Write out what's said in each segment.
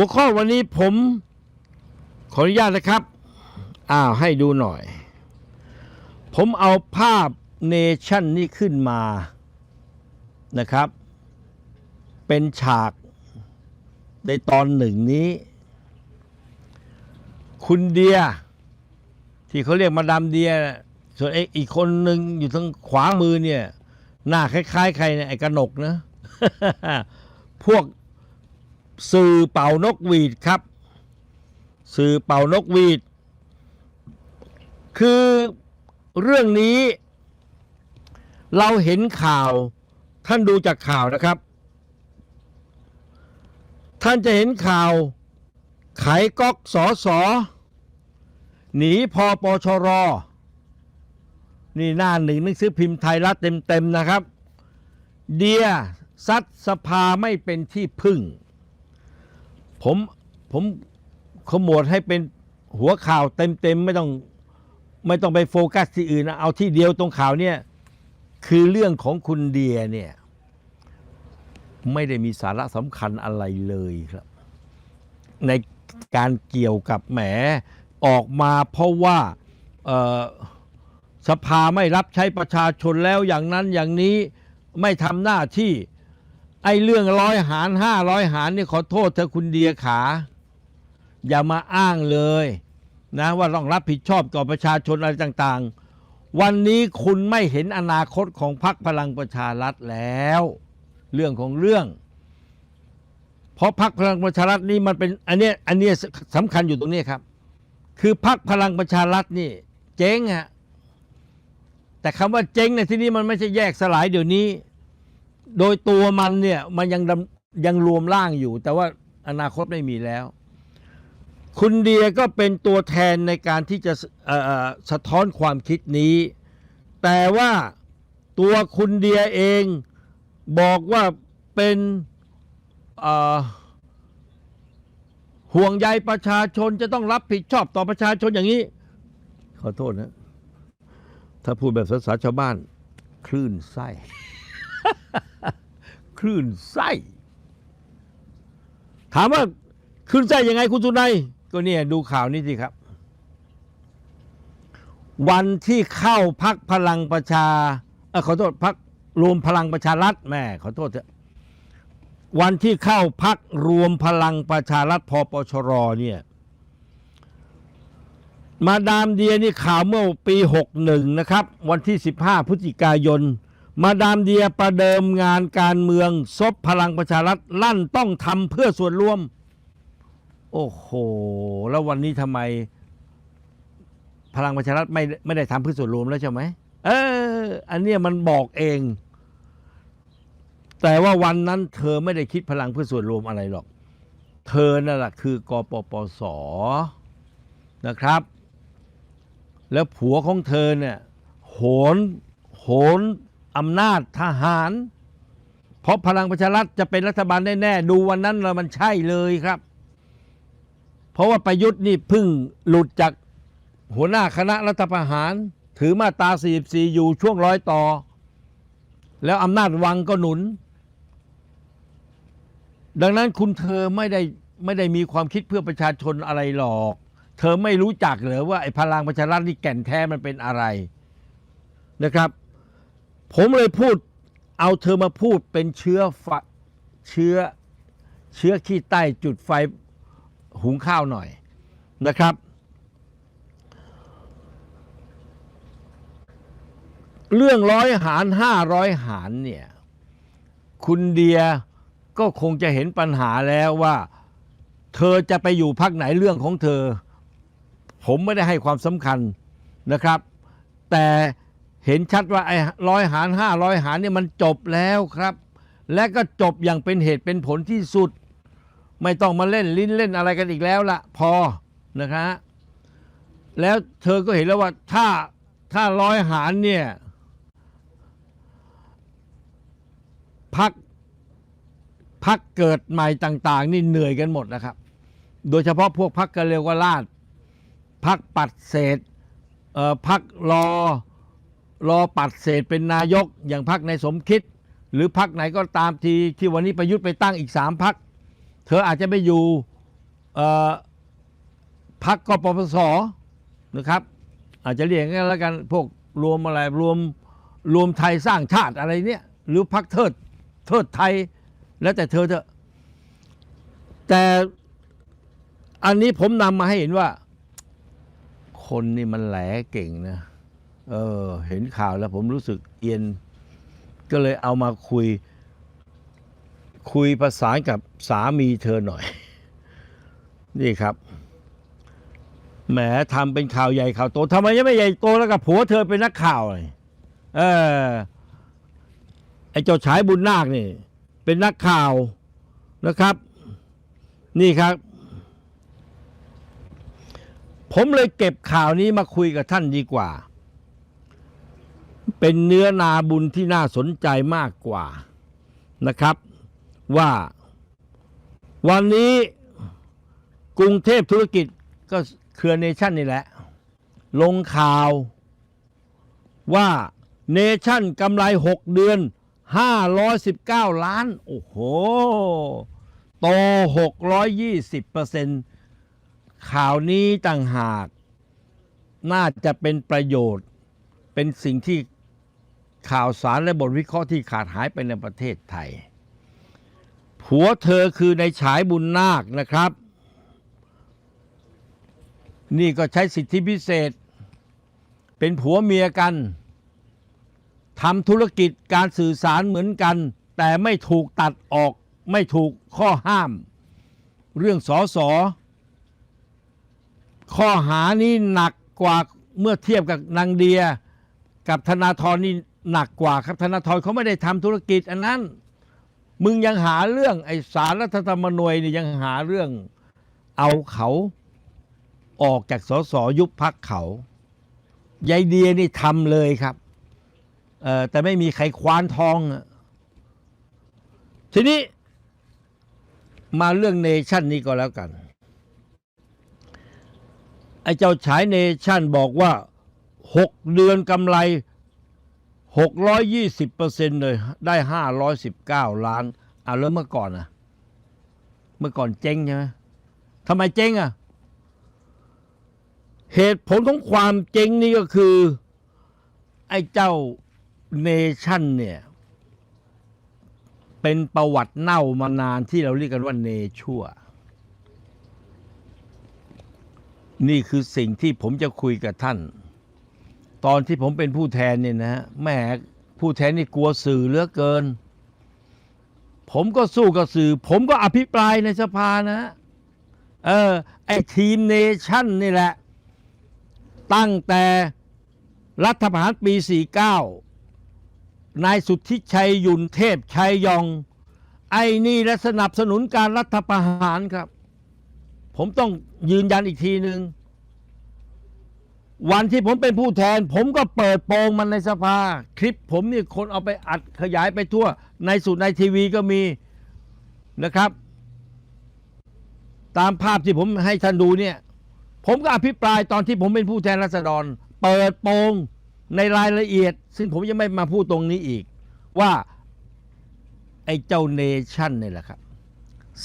หัวข้อวันนี้ผมขออนุญาตนะครับ อ้าวให้ดูหน่อย ผมเอาภาพเนชั่นนี้ขึ้นมานะครับ เป็นฉากในตอนหนึ่งนี้ คุณเดีย ที่เขาเรียกมาดามเดีย ส่วนไอ้อีกคนหนึ่งอยู่ทางขวามือเนี่ย หน้าคล้ายๆ ใครเนี่ยไอ้กระหนกนะ พวก สื่อเป่านกหวีดครับ สื่อเป่านกหวีด คือเรื่องนี้ เราเห็นข่าว ท่านดูจากข่าวนะครับ ท่านจะเห็นข่าวไขก๊อกสอสอหนีพอปชร นี่หน้าหนึ่งหนังสือพิมพ์ไทยรัฐเต็ม ๆ นะครับ เดียซัดสภาไม่เป็นที่พึ่ง ผมผมขมวดให้เป็นหัวข่าวเต็มๆไม่ต้องไม่ต้องไปโฟกัสที่อื่นนะเอาที่เดียวตรงข่าวเนี่ยคือเรื่องของคุณเดียเนี่ยไม่ได้มีสาระสำคัญอะไรเลยครับ ในการเกี่ยวกับแหมออกมาเพราะว่าสภาไม่รับใช้ประชาชนแล้วอย่างนั้นอย่างนี้ไม่ทำหน้าที่ ไอ้เรื่องร้อยหารห้าร้อยหารนี่ขอโทษเธอคุณเดียขา อย่ามาอ้างเลยนะว่าต้องรับผิดชอบต่อประชาชนอะไรต่างๆ วันนี้คุณไม่เห็นอนาคตของพรรคพลังประชารัฐแล้ว เรื่องของเรื่อง เพราะพรรคพลังประชารัฐนี่มันเป็นอันเนี้ยอันเนี้ยสำคัญอยู่ตรงนี้ครับ คือพรรคพลังประชารัฐนี่ เจ๊งฮะแต่คำว่าเจ๊งในที่นี้มันไม่ใช่แยกสลายเดี๋ยวนี้ โดยตัวมันเนี่ยมันยังดำยังรวมร่างอยู่ แต่ว่าอนาคตไม่มีแล้ว คุณเดียก็เป็นตัวแทนในการที่จะเอ่อสะท้อนความคิดนี้ แต่ว่าตัวคุณเดียเองบอกว่าเป็นเอ่อห่วงใยประชาชนจะต้องรับผิดชอบต่อประชาชนอย่างนี้ ขอโทษนะ ถ้าพูดแบบภาษาชาวบ้าน คลื่นไส้ คลื่นไส้ ถามว่าคลื่นไส้ยังไงคุณสุนัยก็เนี่ยดูข่าวนี้สิครับ วันที่เข้าพักพลังประชาออขอโทษพักรวมพลังประชารัฐแม่ขอโทษเถอะวันที่เข้าพักรวมพลังประชารัฐพปชรเนี่ย มาดามเดียนี่ข่าวเมื่อปี 61 นะครับ วันที่ 15 พฤศจิกายน มาดามเดียประเดิมงานการเมือง ซบพลังประชารัฐลั่นต้องทำเพื่อส่วนรวม โอ้โห แล้ววันนี้ทำไม พลังประชารัฐไม่ไม่ได้ทำเพื่อส่วนรวมแล้วใช่ไหมเออ อันเนี้ยมันบอกเอง แต่ว่าวันนั้นเธอไม่ได้คิดพลังเพื่อส่วนรวมอะไรหรอก เธอนั่นแหละคือกปปสนะครับ แล้วผัวของเธอเนี่ยโหนโหน อำนาจทหาร เพราะพลังประชารัฐจะเป็นรัฐบาลแน่ๆดูวันนั้นแล้วมันใช่เลยครับ เพราะว่าประยุทธ์นี่พึ่งหลุดจากหัวหน้าคณะรัฐประหาร ถือมาตรา44 อยู่ช่วงร้อยต่อ แล้วอำนาจวังก็หนุน ดังนั้นคุณเธอไม่ได้ไม่ได้มีความคิดเพื่อประชาชนอะไรหรอก เธอไม่รู้จักเหรอว่าไอ้พลังประชารัฐนี่แก่นแท้มันเป็นอะไรนะครับ ผมเลยพูดเอาเธอมาพูดเป็นเชื้อไฟเชื้อเชื้อขี้ใต้จุดไฟหุงข้าวหน่อยนะครับ เรื่องร้อยหารห้าร้อยหารเนี่ย คุณเดียก็คงจะเห็นปัญหาแล้วว่า เธอจะไปอยู่พักไหนเรื่องของเธอ ผมไม่ได้ให้ความสำคัญนะครับ แต่ เห็นชัดว่าไอ้ร้อยหารห้าร้อยหารเนี่ยมันจบแล้วครับ และก็จบอย่างเป็นเหตุเป็นผลที่สุด ไม่ต้องมาเล่นลิ้นเล่นอะไรกันอีกแล้วละพอนะคะแล้วเธอก็เห็นแล้วว่าถ้าถ้าร้อยหารเนี่ยพักพักเกิดใหม่ต่าง ๆ นี่เหนื่อยกันหมดนะครับ โดยเฉพาะพวกพักกันเร็วกว่าลาดพักปัดเศษเอ่อพักรอ รอปัดเศษเป็นนายกอย่างพักในสมคิด หรือพักไหนก็ตามทีที่วันนี้ประยุทธ์ไปตั้งอีกสามพัก เธออาจจะไปอยู่พักกปปสนะครับ อาจจะเรียกงั้นแล้วกันพวกรวมอะไรรวมรวมไทยสร้างชาติอะไรเนี่ยหรือพักเทิดเทิดไทยแล้วแต่เธอเถอะแต่อันนี้ผมนำมาให้เห็นว่า คนนี่มันแหลเก่งนะ เออ เห็นข่าวแล้วผมรู้สึกเอียน ก็เลยเอามาคุย คุยประสานกับสามีเธอหน่อย นี่ครับ แหมทำเป็นข่าวใหญ่ข่าวโตทำไมยังไม่ใหญ่โตแล้วกับผัวเธอเป็นนักข่าวเลยเออไอ้เจ้าชายบุญนาคนี่ เป็นนักข่าวนะครับ นี่ครับ ผมเลยเก็บข่าวนี้มาคุยกับท่านดีกว่า เป็นเนื้อนาบุญที่น่าสนใจมากกว่านะครับ ว่าวันนี้กรุงเทพธุรกิจก็เครือเนชั่นนี่แหละ ลงข่าวว่าเนชั่นกำไร 6 เดือน 519 ล้าน โอ้โหโต620เปอร์เซ็นต์ข่าวนี้ต่างหาก น่าจะเป็นประโยชน์ เป็นสิ่งที่ ข่าวสารและบทวิเคราะห์ที่ขาดหายไปในประเทศไทย ผัวเธอคือในฉายบุญนาคนะครับ นี่ก็ใช้สิทธิพิเศษ เป็นผัวเมียกันทำธุรกิจการสื่อสารเหมือนกัน แต่ไม่ถูกตัดออกไม่ถูกข้อห้าม เรื่องสอสอข้อหานี้หนักกว่าเมื่อเทียบกับนางเดีย กับธนาธรนี่ หนักกว่าครับธนาธรเขาไม่ได้ทำธุรกิจ อันนั้น มึงยังหาเรื่องไอ้สารรัฐธรรมนูญนี่ยังหาเรื่องเอาเขาออกจากสสยุบพักเขายายเดียนี่ทำเลยครับเออแต่ไม่มีใครควานทอง ทีนี้มาเรื่องเนชั่นนี้ก็แล้วกัน ไอ้เจ้าฉายเนชั่นบอกว่าหกเดือนกำไร หกร้อยยี่สิบเปอร์เซ็นเลยได้ห้าร้อยสิบเก้าล้านอะแล้วเมื่อก่อนอะเมื่อก่อนเจ๊งใช่ไหมทำไมเจ๊งอะเหตุผลของความเจ๊งนี่ก็คือ ไอ้เจ้าเนชั่นเนี่ย เป็นประวัติเน่ามานานที่เราเรียกกันว่าเนชั่ว นี่คือสิ่งที่ผมจะคุยกับท่าน ตอนที่ผมเป็นผู้แทนเนี่ยนะฮะแหม่ผู้แทนนี่กลัวสื่อเหลือเกิน ผมก็สู้กับสื่อ ผมก็อภิปรายในสภานะ เออไอทีมเนชั่นนี่แหละ ตั้งแต่รัฐประหารปี 49 นายสุทธิชัยยุนเทพชัยยอง ไอ้นี่และสนับสนุนการรัฐประหารครับ ผมต้องยืนยันอีกทีหนึ่ง วันที่ผมเป็นผู้แทน ผมก็เปิดโปงมันในสภา คลิปผมนี่คนเอาไปอัดขยายไปทั่ว ในสุดในทีวีก็มีนะครับ ตามภาพที่ผมให้ท่านดูเนี่ย ผมก็อภิปรายตอนที่ผมเป็นผู้แทนราษฎร เปิดโปงในรายละเอียด ซึ่งผมยังไม่มาพูดตรงนี้อีก ว่าไอ้เจ้าเนชั่นนี่แหละครับ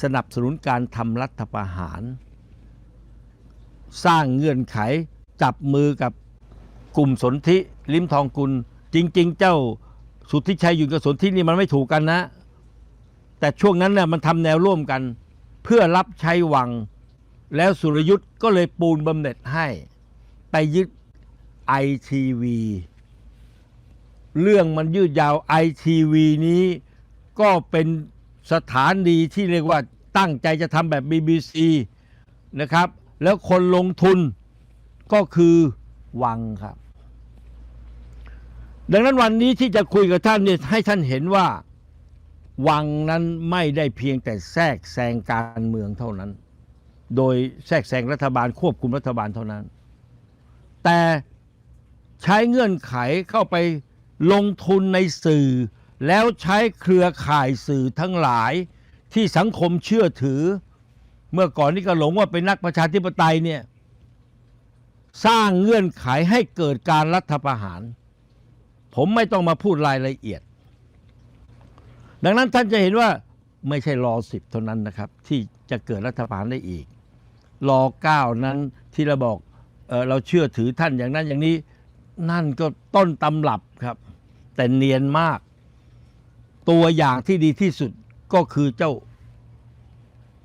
สนับสนุนการทำรัฐประหาร สร้างเงื่อนไข จับมือกับกลุ่มสนธิลิมทองกุล จริง ๆ เจ้าสุทธิชัยอยู่กับสนธินี่มันไม่ถูกกันนะ แต่ช่วงนั้นเนี่ยมันทำแนวร่วมกัน เพื่อรับใช้วัง แล้วสุรยุทธ์ก็เลยปูนบำเหน็จให้ ไปยึดไอทีวีเรื่องมันยืดยาวไอทีวีนี้ก็เป็นสถานีที่เรียกว่าตั้งใจจะทำแบบ BBC นะครับ แล้วคนลงทุน ก็คือวังครับ ดังนั้นวันนี้ที่จะคุยกับท่านเนี่ยให้ท่านเห็นว่า วังนั้นไม่ได้เพียงแต่แทรกแซงการเมืองเท่านั้น โดยแทรกแซงรัฐบาลควบคุมรัฐบาลเท่านั้น แต่ใช้เงื่อนไขเข้าไปลงทุนในสื่อ แล้วใช้เครือข่ายสื่อทั้งหลายที่สังคมเชื่อถือ เมื่อก่อนนี้ก็หลงว่าเป็นนักประชาธิปไตยเนี่ย สร้างเงื่อนไขให้เกิดการรัฐประหาร ผมไม่ต้องมาพูดรายละเอียด ดังนั้นท่านจะเห็นว่าไม่ใช่รอสิบเท่านั้นนะครับ ที่จะเกิดรัฐประหารได้อีกรอเก้านั้นที่เราบอกเออเราเชื่อถือท่านอย่างนั้นอย่างนี้นั่นก็ต้นตำรับครับ แต่เนียนมาก ตัวอย่างที่ดีที่สุดก็คือเจ้า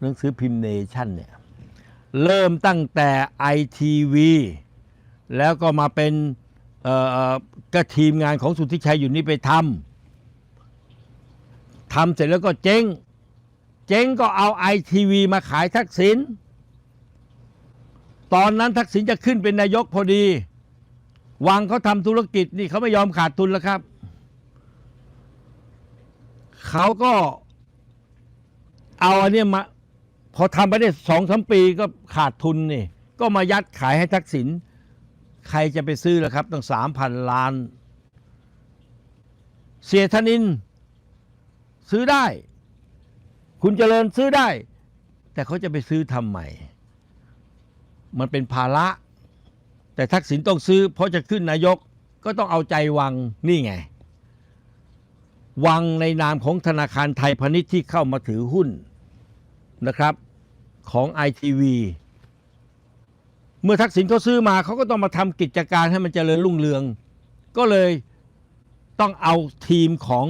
หนังสือพิมพ์เนชั่นเนี่ย เริ่มตั้งแต่ไอทีวีแล้วก็มาเป็นก็ทีมงานของสุทธิชัยอยู่นี่ไปทำทำเสร็จแล้วก็เจ๊ง เจ๊งก็เอาไอทีวีมาขายทักษิณตอนนั้นทักษิณจะขึ้นเป็นนายกพอดี วังเขาทำธุรกิจนี่เขาไม่ยอมขาดทุนแล้วครับเขาก็เอาอันเนี้ยมา พอทำไปได้สองสามปีก็ขาดทุนนี่ ก็มายัดขายให้ทักษิณใครจะไปซื้อล่ะครับ ตั้งสามพันล้าน เสียธนิน ซื้อได้ คุณเจริญซื้อได้ แต่เขาจะไปซื้อทำไมมันเป็นภาระ แต่ทักษิณต้องซื้อ เพราะจะขึ้นนายกก็ต้องเอาใจวังนี่ไง วังในนามของธนาคารไทยพาณิชย์ที่เข้ามาถือหุ้นนะครับ ของ ITV เมื่อทักษิณเขาซื้อมาเขาก็ต้องมาทำกิจการให้มันเจริญรุ่งเรือง ก็เลยต้องเอาทีมของ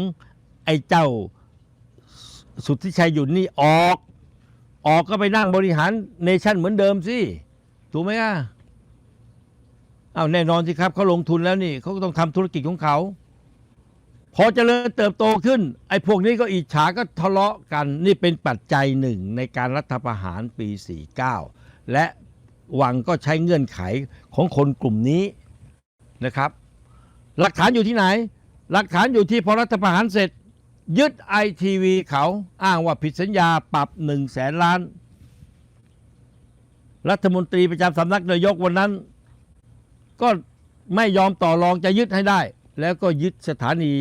ไอ้เจ้าสุทธิชัยหยุ่นนี่ออก ออกก็ไปนั่งบริหารเนชั่นเหมือนเดิมสิ ถูกไหมอะเอาแน่นอนสิครับเขาลงทุนแล้วนี่เขาก็ต้องทำธุรกิจของเขา พอเจริญเติบโตขึ้น ไอ้พวกนี้ก็อิจฉาก็ทะเลาะกันนี่เป็นปัจจัยหนึ่งในการรัฐประหารปี 49 และวังก็ใช้เงื่อนไขของคนกลุ่มนี้นะครับ หลักฐานอยู่ที่ไหน หลักฐานอยู่ที่พอรัฐประหารเสร็จ ยึดไอทีวีเขาอ้างว่าผิดสัญญาปรับ1นึ่งแสนล้าน รัฐมนตรีประจำสำนักนายกวันนั้น ก็ไม่ยอมต่อรองจะยึดให้ได้ แล้วก็ยึดสถานี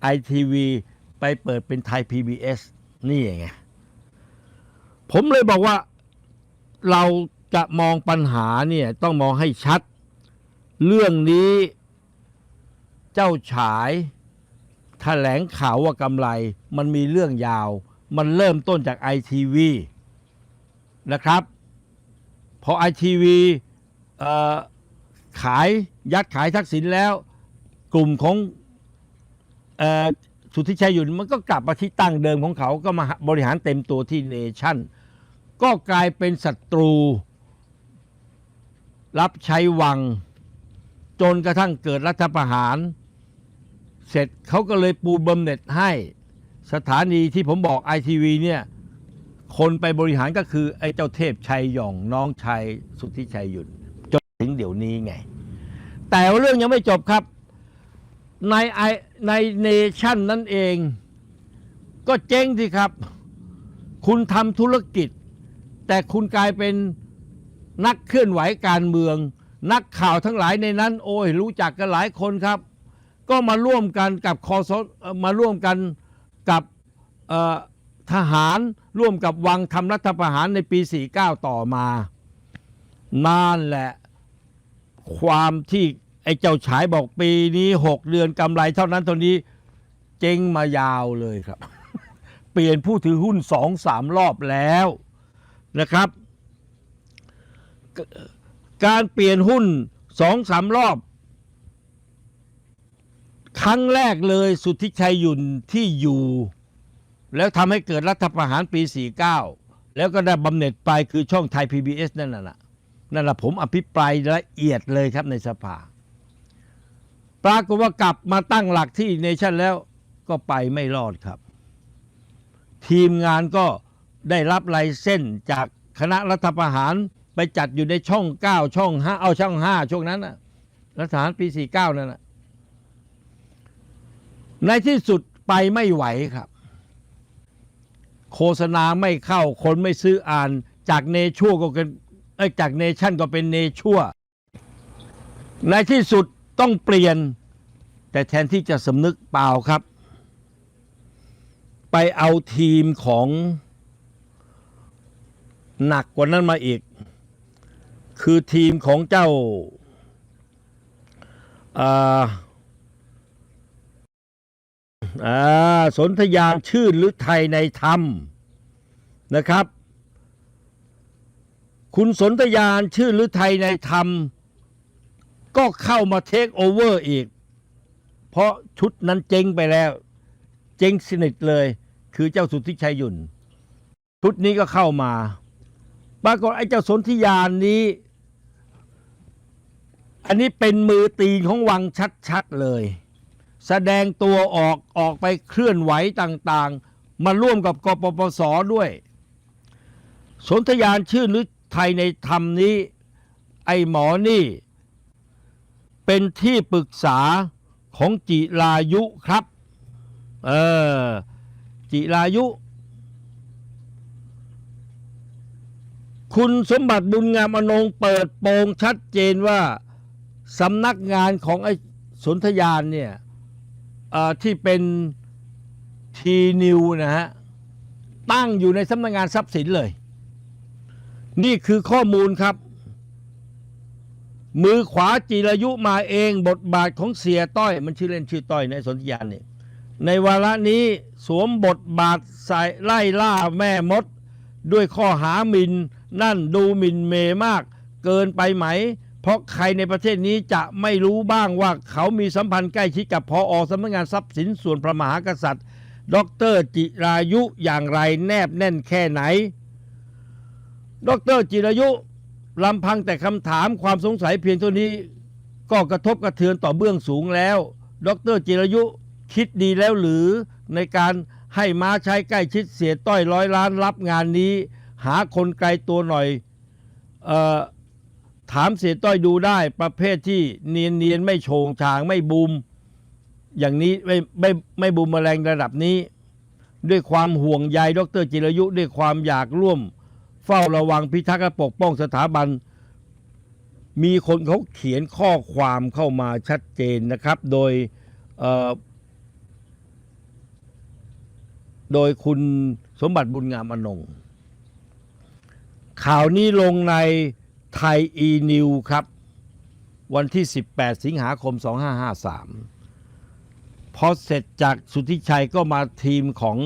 ไอทีวีไปเปิดเป็นไทย PBS นี่ไง ผมเลยบอกว่าเราจะมองปัญหาเนี่ยต้องมองให้ชัด เรื่องนี้เจ้าฉายแถลงข่าวว่ากำไร มันมีเรื่องยาว มันเริ่มต้นจากไอทีวีนะครับ พอไอทีวีขายยัดขายทักษิณแล้ว กลุ่มของอสุทธิชัยหยุ่นมันก็กลับมาที่ตั้งเดิมของเขาก็มาบริหารเต็มตัวที่เนชั่น ก็กลายเป็นศัตรู รับใช้วัง จนกระทั่งเกิดรัฐประหาร เสร็จเขาก็เลยปูบำเหน็จให้สถานีที่ผมบอกไอทีวีเนี่ยคนไปบริหารก็คือ ไอ้เจ้าเทพชัยหย่องน้องชายสุทธิชัยหยุ่นจนถึงเดี๋ยวนี้ไง แต่ว่าเรื่องยังไม่จบครับ ในไอในเนชั่นนั่นเอง ก็เจ๊งสิครับ คุณทำธุรกิจ แต่คุณกลายเป็นนักเคลื่อนไหวการเมือง นักข่าวทั้งหลายในนั้น โอ้ย รู้จักกันหลายคนครับ ก็มาร่วมกันกับคอสมาร่วมกันกับทหารร่วมกับวังทำรัฐประหารในปี 49 ต่อมานั่นแหละ ความที่ ไอ้เจ้าฉายบอกปีนี้หกเดือนกำไรเท่านั้นเท่านี้เจ๊งมายาวเลยครับ เปลี่ยนผู้ถือหุ้นสองสามรอบแล้วนะครับ การเปลี่ยนหุ้นสองสามรอบ ครั้งแรกเลยสุทธิชัยยุ่นที่อยู่ แล้วทำให้เกิดรัฐประหารปี 49 แล้วก็ได้บำเหน็จไปคือช่องไทย PBS นั่นน่ะนั่นแหละผมอภิปรายละเอียดเลยครับในสภา ปรากฏว่ากลับมาตั้งหลักที่เนชั่นแล้วก็ไปไม่รอดครับ ทีมงานก็ได้รับไลเส้นจากคณะรัฐประหารไปจัดอยู่ในช่อง 9 ช่อง5เอาช่อง 5 ช่วงนั้นนะรัฐประหารปี 49 นั่นนะในที่สุดไปไม่ไหวครับ โฆษณาไม่เข้าคนไม่ซื้ออ่านจากเนชั่วก็เป็นจากเนชั่นก็เป็นเนชั่ว ในที่สุด ต้องเปลี่ยน แต่แทนที่จะสำนึกเปล่าครับ ไปเอาทีมของหนักกว่านั้นมาอีก คือทีมของเจ้าอ่าอ่าสนธยาชื่นหรือไทยในธรรมนะครับ คุณสนธยานชื่อฤทัยในธรรม ก็เข้ามาเทคโอเวอร์อีก เพราะชุดนั้นเจ๊งไปแล้ว เจ๊งสนิทเลย คือเจ้าสุทธิชัยยุนชุดนี้ก็เข้ามา ปรากฏไอ้เจ้าสนธิยานนี้ อันนี้เป็นมือตีนของวังชัดๆเลย แสดงตัวออกออกไปเคลื่อนไหวต่างๆ มาร่วมกับกปปสด้วย สนธยานชื่อนึกไทยในธรรมนี้ ไอ้หมอนี่ เป็นที่ปรึกษาของจิรายุครับ เออ จิรายุ คุณสมบัติบุญงามอนงเปิดโปงชัดเจนว่าสำนักงานของไอ้สนธยานเนี่ยที่เป็นทีนิวนะฮะ ตั้งอยู่ในสำนักงานทรัพย์สินเลย นี่คือข้อมูลครับ มือขวาจิรายุมาเองบทบาทของเสียต้อย มันชื่อเล่นชื่อต้อยในสนธิยานเนี่ยในวาระนี้สวมบทบาทใส่ไล่ล่าแม่มด ด้วยข้อหาหมินนั่นดูหมินเมมาก เกินไปไหม เพราะใครในประเทศนี้จะไม่รู้บ้างว่าเขามีสัมพันธ์ใกล้ชิดกับพออสำนักงานทรัพย์สินส่วนพระมหากษัตริย์ ดรจิรายุอย่างไรแนบแน่นแค่ไหน ดรจิรายุ ลำพังแต่คำถามความสงสัยเพียงเท่านี้ ก็กระทบกระเทือนต่อเบื้องสูงแล้ว ดรจิรยุคิดดีแล้วหรือในการให้ม้าใช้ใกล้ชิดเสียต้อยร้อยล้านรับงานนี้ หาคนไกลตัวหน่อยออถามเสียต้อยดูได้ประเภทที่เนียนเนียนๆไม่โฉงฉางไม่บูม อย่างนี้ไม่ไม่ไม่บูมแมลงระดับนี้ ด้วยความห่วงใยดรจิรยุด้วยความอยากร่วม เฝ้าระวังพิทักษ์และปกป้องสถาบัน มีคนเขาเขียนข้อความเข้ามาชัดเจนนะครับ โดยโดยคุณสมบัติบุญงามอนงข่าวนี้ลงในไทยอีนิวครับ วันที่ 18 สิงหาคม 2553 พอเสร็จจากสุทธิชัยก็มาทีมของ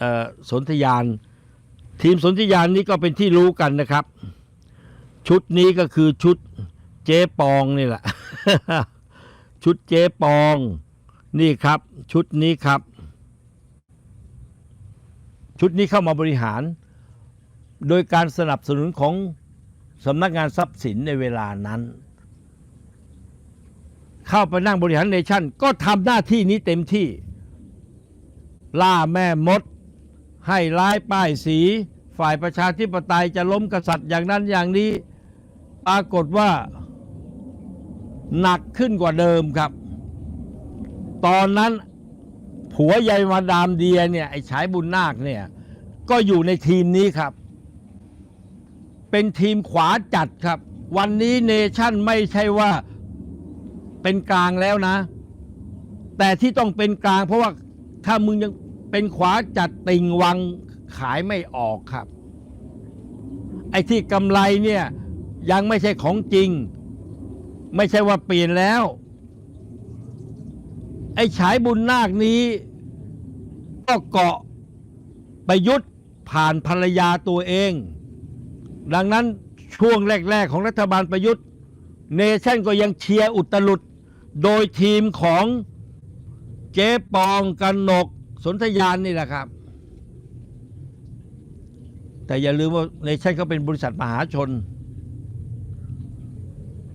ออสนธยาน ทีมสนธิยานนี้ก็เป็นที่รู้กันนะครับ ชุดนี้ก็คือชุดเจ๊ปองนี่แหละ ชุดเจ๊ปองนี่ครับ ชุดนี้ครับ ชุดนี้เข้ามาบริหาร โดยการสนับสนุนของสำนักงานทรัพย์สินในเวลานั้น เข้าไปนั่งบริหารเนชั่น ก็ทำหน้าที่นี้เต็มที่ ล่าแม่มด ให้ร้ายป้ายสี ฝ่ายประชาธิปไตยจะล้มกษัตริย์อย่างนั้นอย่างนี้ ปรากฏว่า หนักขึ้นกว่าเดิมครับ ตอนนั้นผัวยายมาดามเดียเนี่ยไอ้ฉายบุญนาคเนี่ย ก็อยู่ในทีมนี้ครับ เป็นทีมขวาจัดครับ วันนี้เนชั่นไม่ใช่ว่าเป็นกลางแล้วนะ แต่ที่ต้องเป็นกลางเพราะว่าถ้ามึงยัง เป็นขวาจัดติงวังขายไม่ออกครับ ไอ้ที่กำไรเนี่ยยังไม่ใช่ของจริง ไม่ใช่ว่าเปลี่ยนแล้ว ไอ้ฉายบุญนาคนี้ ก็เกาะประยุทธ์ผ่านภรรยาตัวเอง ดังนั้นช่วงแรก ๆ ของรัฐบาลประยุทธ์ เนชั่นก็ยังเชียร์อุตลุดโดยทีมของเจ๊ปองกันนก สนธยานนี่แหละครับ แต่อย่าลืมว่าเนชั่นเขาเป็นบริษัทมหาชน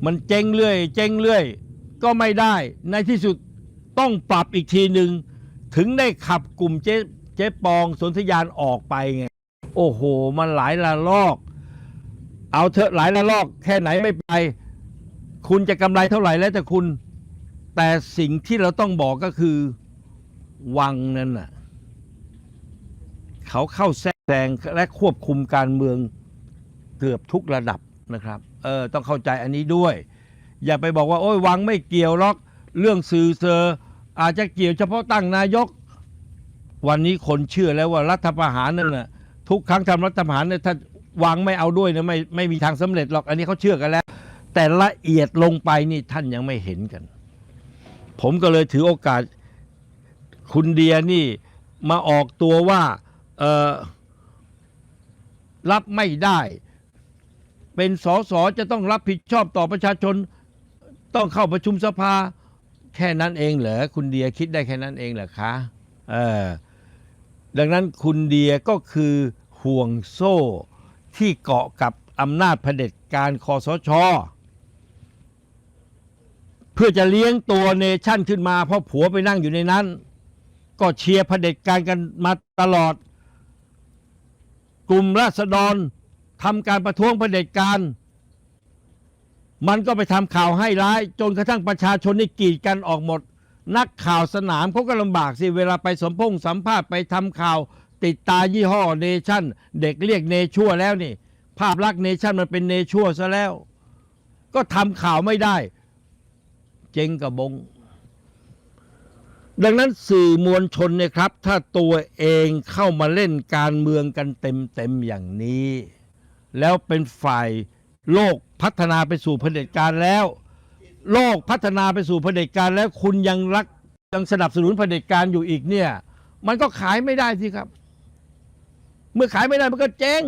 มันเจ๊งเรื่อย เจ๊งเรื่อย ก็ไม่ได้ ในที่สุดต้องปรับอีกทีหนึ่งถึงได้ขับกลุ่มเจ๊เจ๊ปองสนธยานออกไปไง โอ้โห มันหลายละลอก เอาเถอะหลายละลอก แค่ไหนไม่ไป คุณจะกำไรเท่าไหร่แล้วแต่คุณ แต่สิ่งที่เราต้องบอกก็คือ วังนั้นน่ะเขาเข้าแทรกแซงและควบคุมการเมืองเกือบทุกระดับนะครับ เออต้องเข้าใจอันนี้ด้วย อย่าไปบอกว่า โอ้ยวังไม่เกี่ยวหรอก เรื่องสื่อเซอร์อาจจะเกี่ยวเฉพาะตั้งนายก วันนี้คนเชื่อแล้วว่ารัฐประหารนั่นน่ะทุกครั้งทำรัฐประหารเนี่ยถ้าวังไม่เอาด้วยนี่ยไม่ไม่มีทางสำเร็จหรอกอันนี้เขาเชื่อกันแล้ว แต่ละเอียดลงไปนี่ท่านยังไม่เห็นกัน ผมก็เลยถือโอกาส คุณเดียนี่มาออกตัวว่ารับไม่ได้ เป็นสสจะต้องรับผิดชอบต่อประชาชน ต้องเข้าประชุมสภา แค่นั้นเองเหรอคุณเดียคิดได้แค่นั้นเองเหรอคะเออดังนั้นคุณเดียก็คือห่วงโซ่ที่เกาะกับอำนาจเผด็จการคอสชเพื่อจะเลี้ยงตัวเนชั่นขึ้นมาเพราะผัวไปนั่งอยู่ในนั้น ก็เชียร์เผด็จการกันมาตลอด กลุ่มราษฎรทำการประท้วงเผด็จการ มันก็ไปทำข่าวให้ร้าย จนกระทั่งประชาชนนี่กีดกันออกหมด นักข่าวสนามเขาก็ลำบากสิ เวลาไปสมพงษ์สัมภาษณ์ไปทำข่าว ติดตายี่ห้อเนชั่น เด็กเรียกเนชั่วแล้วนี่ ภาพลักษณ์เนชั่นมันเป็นเนชั่วซะแล้ว ก็ทำข่าวไม่ได้ เจงกระบง ดังนั้นสื่อมวลชนเนี่ยครับ ถ้าตัวเองเข้ามาเล่นการเมืองกันเต็มๆอย่างนี้ แล้วเป็นฝ่ายโลกพัฒนาไปสู่เผด็จการแล้ว โลกพัฒนาไปสู่เผด็จการแล้วคุณยังรักยังสนับสนุนเผด็จการอยู่อีกเนี่ย มันก็ขายไม่ได้สิครับ เมื่อขายไม่ได้มันก็เจ๊ง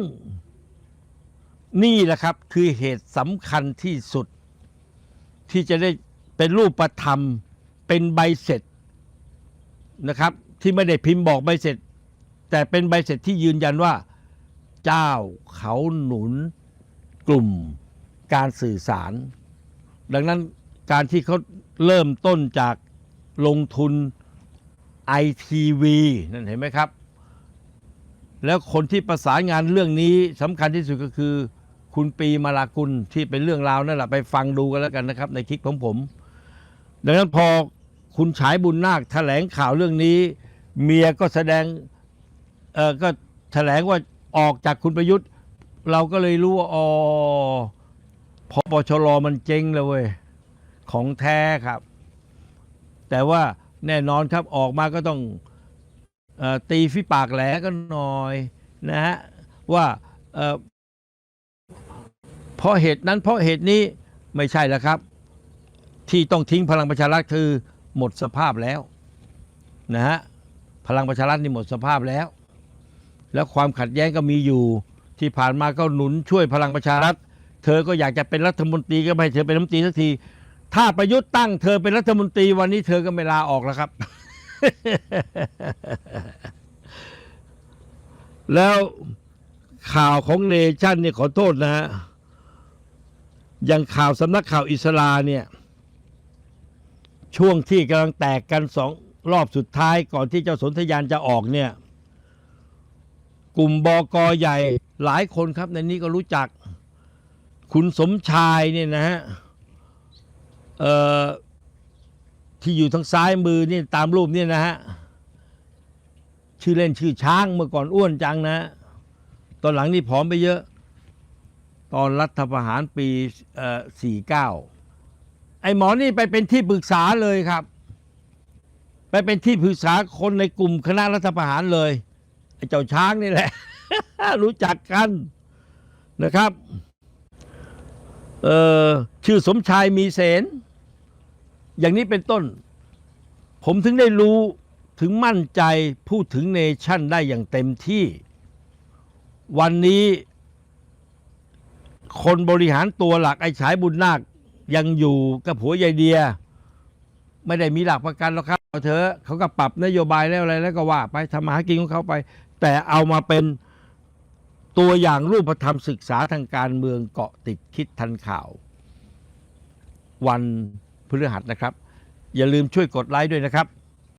นี่แหละครับคือเหตุสำคัญที่สุด ที่จะได้เป็นรูปธรรมเป็นใบเสร็จ นะครับ ที่ไม่ได้พิมพ์บอกใบเสร็จ แต่เป็นใบเสร็จที่ยืนยันว่า เจ้าเขาหนุนกลุ่มการสื่อสาร ดังนั้นการที่เขาเริ่มต้นจากลงทุนไอทีวีนั่นเห็นไหมครับ แล้วคนที่ประสานงานเรื่องนี้สำคัญที่สุดก็คือ คุณปีมาลากุลที่เป็นเรื่องราวนั่นแหละไปฟังดูกันแล้วกันนะครับ ในคลิปของผม ดังนั้นพอ คุณฉายบุญนาคแถลงข่าวเรื่องนี้ เมียก็แสดงเออก็แถลงว่าออกจากคุณประยุทธ์ เราก็เลยรู้ว่าอ๋อพอปชรมันเจ๊งเลยเว้ยของแท้ครับ แต่ว่าแน่นอนครับออกมาก็ต้องออตีฝีปากแหลกันหน่อยนะฮะว่าเอ่อเพราะเหตุนั้นเพราะเหตุนี้ไม่ใช่แล้วครับ ที่ต้องทิ้งพลังประชารัฐคือ หมดสภาพแล้วนะฮะพลังประชารัฐนี่หมดสภาพแล้ว แล้วความขัดแย้งก็มีอยู่ที่ผ่านมาก็หนุนช่วยพลังประชารัฐ เธอก็อยากจะเป็นรัฐมนตรีก็ไม่ให้เธอเป็นรัฐมนตรีสักที ถ้าประยุทธ์ตั้งเธอเป็นรัฐมนตรีวันนี้เธอก็ไม่ลาออกแล้วครับ แล้วข่าวของเนชั่นเนี่ยขอโทษนะฮะอย่างข่าวสำนักข่าวอิสลาเนี่ย ช่วงที่กำลังแตกกันสองรอบสุดท้ายก่อนที่เจ้าสนธยานจะออกเนี่ย กลุ่มบอกอใหญ่หลายคนครับในนี้ก็รู้จัก คุณสมชายเนี่ยนะฮะที่อยู่ทางซ้ายมือนี่ตามรูปเนี่ยนะฮะชื่อเล่นชื่อช้างเมื่อก่อนอ้วนจังนะ ตอนหลังนี่ผอมไปเยอะ ตอนรัฐประหารปีเอ่อ49 ไอ้หมอนี่ไปเป็นที่ปรึกษาเลยครับ ไปเป็นที่ปรึกษาคนในกลุ่มคณะรัฐประหารเลยไอ้เจ้าช้างนี่แหละ รู้จักกันนะครับเออชื่อสมชายมีเสนอย่างนี้เป็นต้น ผมถึงได้รู้ถึงมั่นใจพูดถึงเนชั่นได้อย่างเต็มที่ วันนี้ คนบริหารตัวหลักไอ้ฉายบุญนาค ยังอยู่กับผัวยายเดีย ไม่ได้มีหลักประกันหรอกครับเอาเถอะเขาก็ปรับนโยบายแล้วอะไรแล้วก็ว่าไปทำมาหากินของเขาไป แต่เอามาเป็นตัวอย่างรูปธรรมศึกษาทางการเมืองเกาะติดคิดทันข่าว วันพฤหัสนะครับ อย่าลืมช่วยกดไลค์ด้วยนะครับ